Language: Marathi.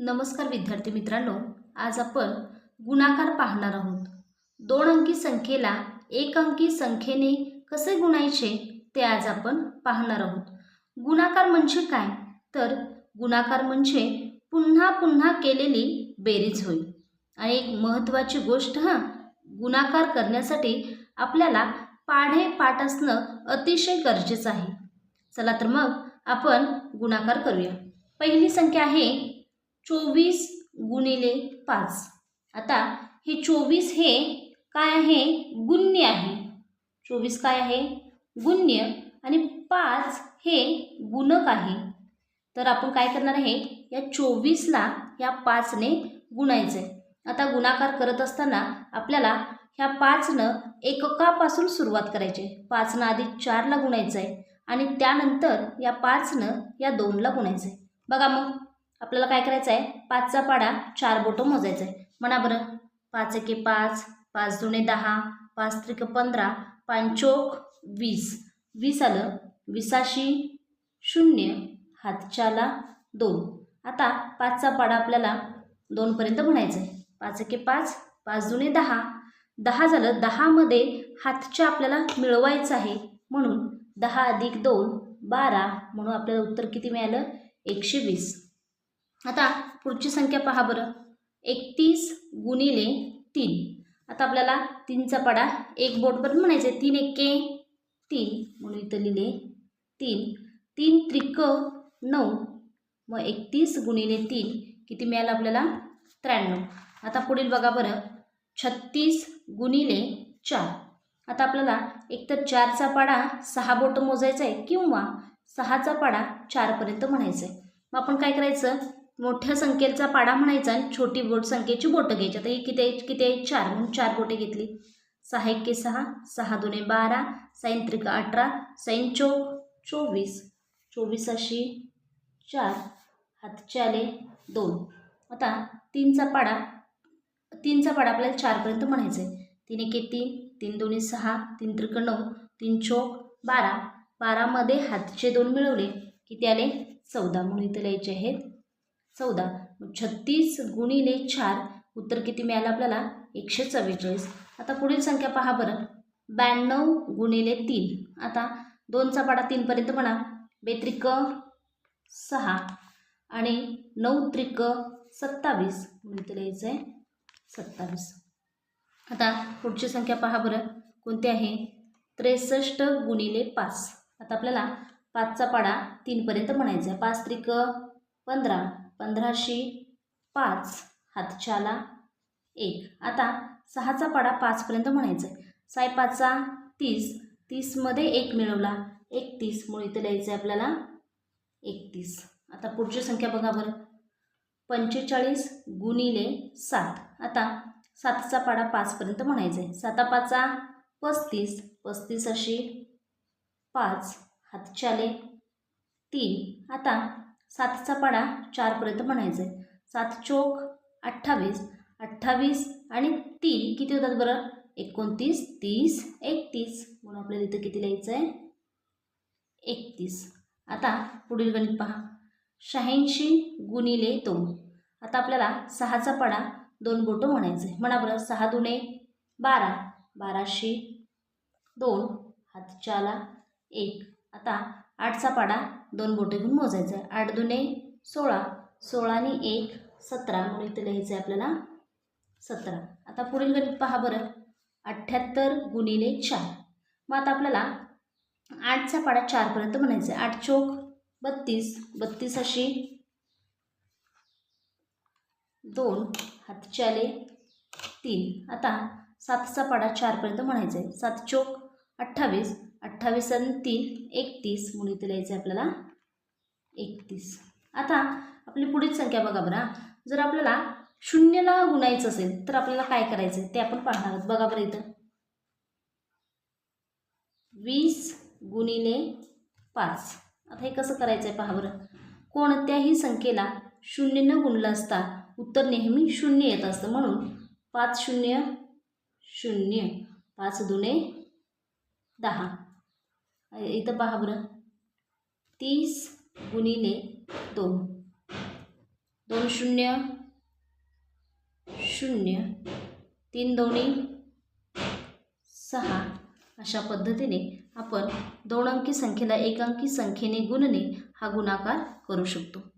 नमस्कार विद्यार्थी मित्रांनो आज आपण गुणाकार पाहणार आहोत. दोन अंकी संख्येला एक अंकी संख्येने कसे गुणायचे ते आज आपण पाहणार आहोत. गुणाकार म्हणजे काय? तर गुणाकार म्हणजे पुन्हा पुन्हा केलेली बेरीज होय. आणि एक महत्त्वाची गोष्ट हां गुणाकार करण्यासाठी आपल्याला पाढे पाठ असणं अतिशय गरजेचं आहे. चला तर मग आपण गुणाकार करूया. पहिली संख्या आहे चोवीस गुणिले पाच. आता हे चोवीस हे काय आहे? गुण्य आहे. चोवीस काय आहे? गुण्य. आणि पाच हे गुणक आहे. तर आपण काय करणार आहे? या चोवीसला या पाचने गुणायचं आहे आता गुणाकार करत असताना आपल्याला ह्या पाचनं एककापासून सुरुवात करायची आहे. पाचनं आधी चारला गुणायचं आहे आणि त्यानंतर या पाचनं या दोनला गुणायचं आहे बघा मग. आपल्याला काय करायचं आहे पाचचा पाडा चार बोटं मोजायचं आहे म्हणा बरं. पाच एके पाच पाच जुने दहा पाच त्रिक पंधरा पांचोक वीस. वीस आलं. विसाशी शून्य हातच्याला दोन. आता पाचचा पाडा आपल्याला दोनपर्यंत म्हणायचं आहे पाच एके पाच पाच जुने दहा. दहा झालं. दहामध्ये हातच्या आपल्याला मिळवायचं आहे. म्हणून दहा अधिक दोन बारा. म्हणून आपल्याला उत्तर किती मिळालं? एकशे वीस. आता पुढची संख्या पहा बरं. एकतीस गुणिले तीन. आता आपल्याला तीनचा पाडा एक बोटपर्यंत म्हणायचा आहे तीन एके तीन. म्हणून इथं लिहिले तीन. तीन त्रिक नऊ. मग एकतीस गुणिले तीन. किती मिळालं आपल्याला? त्र्याण्णव. आता पुढील बघा बरं. छत्तीस गुणिले चार. आता आपल्याला एकतर चारचा पाडा सहा बोटं मोजायचा आहे किंवा सहाचा पाडा चारपर्यंत म्हणायचं आहे मग आपण काय करायचं? मोठ्या संख्येचा पाडा म्हणायचा आणि छोटी बोट संख्येची बोटं घ्यायची. आता ही किती आहे किती आहे चार. म्हणून चार बोटे घेतली. सहा एके सहा. सहा दोने बारा. साईन त्रिका अठरा. साईन चौक चोवीस. चोवीस अशी चार. हातचे आले दोन. आता तीनचा पाडा तीनचा पाडा आपल्याला चारपर्यंत म्हणायचा आहे तीन एके तीन. तीन दोन्ही सहा. तीन त्रिक नऊ. तीन चौक बारा. बारामध्ये हातचे दोन मिळवले. किती आले? चौदा. म्हणून इथे लिहायचे आहेत. चौदा. छत्तीस गुणिले चार. उत्तर किती मिळालं आपल्याला? एकशे चव्वेचाळीस. आता पुढील संख्या पहा बरं. ब्याण्णव गुणिले तीन. आता दोनचा पाडा तीनपर्यंत म्हणा. बेत्रिक सहा आणि नऊ त्रिक सत्तावीस. म्हणून लिहायचं आहे सत्तावीस. आता पुढची संख्या पहा बरं. कोणती आहे? त्रेसष्ट गुणिले पाच. आता आपल्याला पाचचा पाडा तीनपर्यंत म्हणायचा आहे पाच त्रिक पंधरा. पंधराशे पाच हातच्याला एक. आता सहाचा पाडा पाचपर्यंत म्हणायचा आहे साय पाचचा तीस तीसमध्ये एक मिळवला. एकतीस मुळे इथं लिहायचं आहे आपल्याला एकतीस. आता पुढची संख्या बघा बरं. पंचेचाळीस गुणिले सात. आता सातचा पाडा पाचपर्यंत म्हणायचा आहे साता पाचा पस्तीस पस्तीस अशी पाच हातच्याले तीन. आता सातचा पाडा चारपर्यंत म्हणायचं आहे सात चोक अठ्ठावीस. अठ्ठावीस आणि तीन किती होतात बरं? एकोणतीस तीस एकतीस. म्हणून आपल्याला इथं किती लिहायचं आहे एकतीस. आता पुढील गणित पहा. शहाऐंशी गुणिले दोन. आता आपल्याला सहाचा पाडा दोन बोटं म्हणायचं आहे म्हणा बरं सहा दुणे बारा. बाराशे दोन. हातच्याला एक. आता आठचा पाडा दोन बोटे घेऊन मोजायचं आहे आठ दुने सोळा. सोळाने एक सतरा. म्हणून इथे लिहायचं आहे आपल्याला सतरा. आता पुढील गणित पहा बरं. अठ्ठ्याहत्तर गुणिले चार. मग आता आपल्याला आठचा पाडा चारपर्यंत म्हणायचं आहे आठ चोक बत्तीस. बत्तीस अशी दोन हातच्याले तीन. आता सातचा पाडा चारपर्यंत म्हणायचं आहे सात चोक अठ्ठावीस. अठ्ठावीस आणि तीन एकतीस म्हणून इथे लिहायचं आहे आपल्याला. एकतीस. आता आपली पुढील संख्या बघा बरं जर आपल्याला शून्यला गुणायचं असेल तर आपल्याला काय करायचं ते आपण पाहणार आहोत. बघा बरं इथं. वीस गुणिले पाच. आता हे कसं करायचं आहे पहा बरं. कोणत्याही संख्येला शून्यनं गुणलं असता उत्तर नेहमी शून्य येत असतं. म्हणून पाच शून्य शून्य. पाच दुने दहा. इथं पहा बरं. तीस गुणिले दोन. दोन शून्य शून्य. तीन दोन्ही सहा. अशा पद्धतीने आपण दोन अंकी संख्येला एक अंकी संख्येने गुणणे हा गुणाकार करू शकतो.